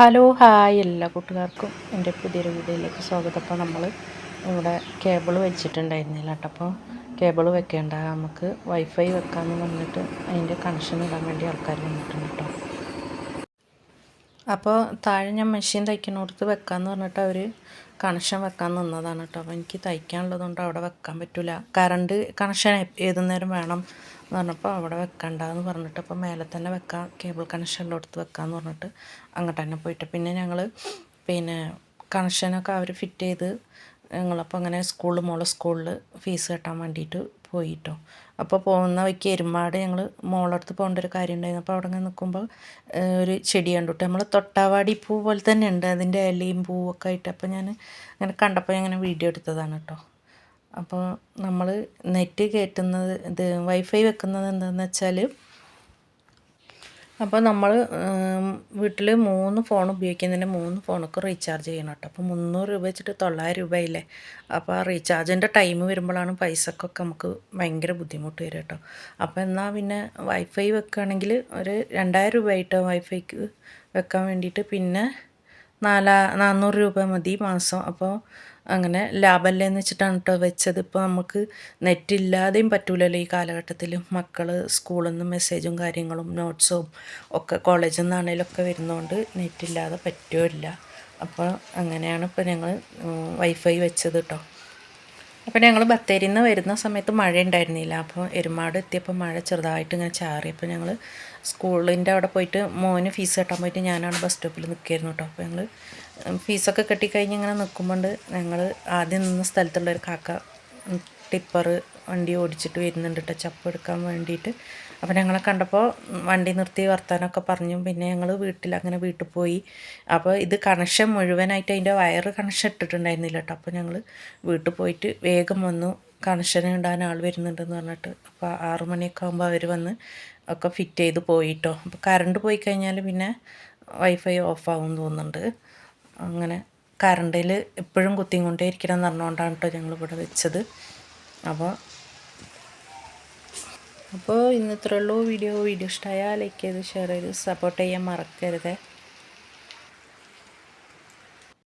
Hello hi എല്ലാ കൂട്ടുകാർക്കും. എന്റെ പുതിയൊരു വീഡിയോയിലേക്ക് സ്വാഗതം. അപ്പോൾ നമ്മൾ ഇവിടെ കേബിൾ വെച്ചിട്ടുണ്ടായിരുന്നില്ല കേട്ടോ. അപ്പോൾ കേബിൾ വെക്കേണ്ട. നമുക്ക് വൈഫൈ വെക്കാമെന്ന് പറഞ്ഞിട്ട് അതിന്റെ കണക്ഷൻ ഇടാൻ വേണ്ടി ആൾക്കാർ വന്നിട്ടുണ്ട് കേട്ടോ. അപ്പോൾ താഴെ ഞാൻ മെഷീൻ തയ്ക്കുന്നിടത്ത് വെക്കാമെന്ന് പറഞ്ഞിട്ട് അവർ കണക്ഷൻ വെക്കാൻ നിന്നതാണ് കേട്ടോ. അപ്പോൾ എനിക്ക് തയ്ക്കാനുള്ളതുകൊണ്ട് അവിടെ വെക്കാൻ പറ്റില്ല കറണ്ട് കണക്ഷൻ ഏതു നേരം വേണം? എന്ന് പറഞ്ഞപ്പോൾ അവിടെ വെക്കണ്ടെന്ന് പറഞ്ഞിട്ട് അപ്പോൾ മേലെ തന്നെ വെക്കാം കേബിൾ കണക്ഷൻ ഉള്ളിടത്ത് വെക്കാമെന്ന് പറഞ്ഞിട്ട് അങ്ങോട്ട് തന്നെ പോയിട്ട്. പിന്നെ ഞങ്ങൾ പിന്നെ കണക്ഷനൊക്കെ അവർ ഫിറ്റ് ചെയ്ത് ഞങ്ങളപ്പോൾ അങ്ങനെ സ്കൂളിൽ മോളെ സ്കൂളിൽ ഫീസ് കെട്ടാൻ വേണ്ടിയിട്ട് പോയിട്ടോ. അപ്പോൾ പോകുന്ന വഴിക്ക് എരുമാട് ഞങ്ങൾ മോളടുത്ത് പോകേണ്ട ഒരു കാര്യം ഉണ്ടായിരുന്നു. അപ്പോൾ അവിടെ നിൽക്കുമ്പോൾ ഒരു ചെടി കണ്ടുട്ട്. നമ്മൾ തൊട്ടാവാടി പൂ പോലെ തന്നെ ഉണ്ട്. അതിന്റെ ഇലയും പൂവൊക്കെ ആയിട്ട്. അപ്പോൾ ഞാൻ അങ്ങനെ കണ്ടപ്പോൾ ഞാൻ അങ്ങനെ വീഡിയോ എടുത്തതാണ് കേട്ടോ. അപ്പോൾ നമ്മൾ നെറ്റ് കയറ്റുന്നത് ഇത് വൈഫൈ വെക്കുന്നത് എന്താണെന്ന് വെച്ചാൽ അപ്പോൾ നമ്മൾ വീട്ടിൽ മൂന്ന് ഫോൺ ഉപയോഗിക്കുന്നതിന് മൂന്ന് ഫോണൊക്കെ റീചാർജ് ചെയ്യണം കേട്ടോ. അപ്പോൾ മുന്നൂറ് രൂപ വെച്ചിട്ട് തൊള്ളായിരം രൂപയില്ലേ? അപ്പോൾ ആ റീചാർജിന്റെ ടൈം വരുമ്പോഴാണ് പൈസക്കൊക്കെ നമുക്ക് ഭയങ്കര ബുദ്ധിമുട്ട് വരും കേട്ടോ. അപ്പോൾ എന്നാൽ പിന്നെ വൈഫൈ വെക്കുകയാണെങ്കിൽ ഒരു രണ്ടായിരം രൂപ ആയിട്ടോ വൈഫൈക്ക് വെക്കാൻ വേണ്ടിയിട്ട്. പിന്നെ നാലാ നാനൂറ് രൂപ മതി മാസം. അപ്പോൾ അങ്ങനെ ലാഭമല്ലേ എന്ന് വെച്ചിട്ടാണ് കേട്ടോ വെച്ചത്. ഇപ്പോൾ നമുക്ക് നെറ്റ് ഇല്ലാതെയും പറ്റൂലല്ലോ ഈ കാലഘട്ടത്തിൽ. മക്കൾ സ്കൂളിൽ നിന്ന് മെസ്സേജും കാര്യങ്ങളും നോട്ട്സും ഒക്കെ കോളേജിൽ നിന്നാണേലും ഒക്കെ വരുന്നതുകൊണ്ട് നെറ്റ് ഇല്ലാതെ പറ്റുമില്ല അപ്പോൾ അങ്ങനെയാണ് ഇപ്പോൾ ഞങ്ങൾ വൈഫൈ വെച്ചത് കേട്ടോ അപ്പോൾ ഞങ്ങൾ ബത്തേരിയിൽ നിന്ന് വരുന്ന സമയത്ത് മഴ ഉണ്ടായിരുന്നില്ല അപ്പോൾ എരുമാട് എത്തിയപ്പോൾ മഴ ചെറുതായിട്ട് ഇങ്ങനെ ചാറി. അപ്പോൾ ഞങ്ങൾ സ്കൂളിന്റെ അവിടെ പോയിട്ട് മോന് ഫീസ് കെട്ടാൻ പോയിട്ട് ഞാനാണ് ബസ് സ്റ്റോപ്പിൽ നിൽക്കുകയായിരുന്നു കേട്ടോ അപ്പോൾ ഞങ്ങൾ ഫീസൊക്കെ കെട്ടിക്കഴിഞ്ഞ് ഇങ്ങനെ നിൽക്കുമ്പോൾ ഞങ്ങൾ ആദ്യം നിന്ന സ്ഥലത്തുള്ള ഒരു കാക്ക ടിപ്പർ വണ്ടി ഓടിച്ചിട്ട് വരുന്നുണ്ട് കേട്ടോ ചപ്പ് എടുക്കാൻ വേണ്ടിയിട്ട്. അപ്പോൾ ഞങ്ങളെ കണ്ടപ്പോൾ വണ്ടി നിർത്തി വർത്താനമൊക്കെ പറഞ്ഞു. പിന്നെ ഞങ്ങൾ വീട്ടിൽ അങ്ങനെ വീട്ടിൽ പോയി. അപ്പോൾ ഇത് കണക്ഷൻ മുഴുവനായിട്ട് അതിന്റെ വയറ് കണക്ഷൻ ഇട്ടിട്ടുണ്ടായിരുന്നില്ല കേട്ടോ അപ്പോൾ ഞങ്ങൾ വീട്ടിൽ പോയിട്ട് വേഗം വന്നു. കണക്ഷൻ ഇടാൻ ആൾ വരുന്നുണ്ടെന്ന് പറഞ്ഞിട്ട്. അപ്പോൾ ആറു മണിയൊക്കെ ആകുമ്പോൾ അവർ വന്ന് ഒക്കെ ഫിറ്റ് ചെയ്ത് പോയിട്ടോ അപ്പോൾ കറണ്ട് പോയി കഴിഞ്ഞാൽ പിന്നെ വൈഫൈ ഓഫ് തോന്നുന്നുണ്ട്. അങ്ങനെ കറണ്ടിൽ എപ്പോഴും കുത്തിക്കൊണ്ടേ ഇരിക്കണം എന്ന് പറഞ്ഞുകൊണ്ടാണ് കേട്ടോ ഞങ്ങൾ ഇവിടെ വെച്ചത്. അപ്പോൾ അപ്പോൾ ഇന്ന് ഇത്രയുള്ളൂ വീഡിയോ വീഡിയോ ഇഷ്ടമായാൽ ലൈക്ക് ചെയ്ത് ഷെയർ ചെയ്ത് സപ്പോർട്ട് ചെയ്യാൻ മറക്കരുത്.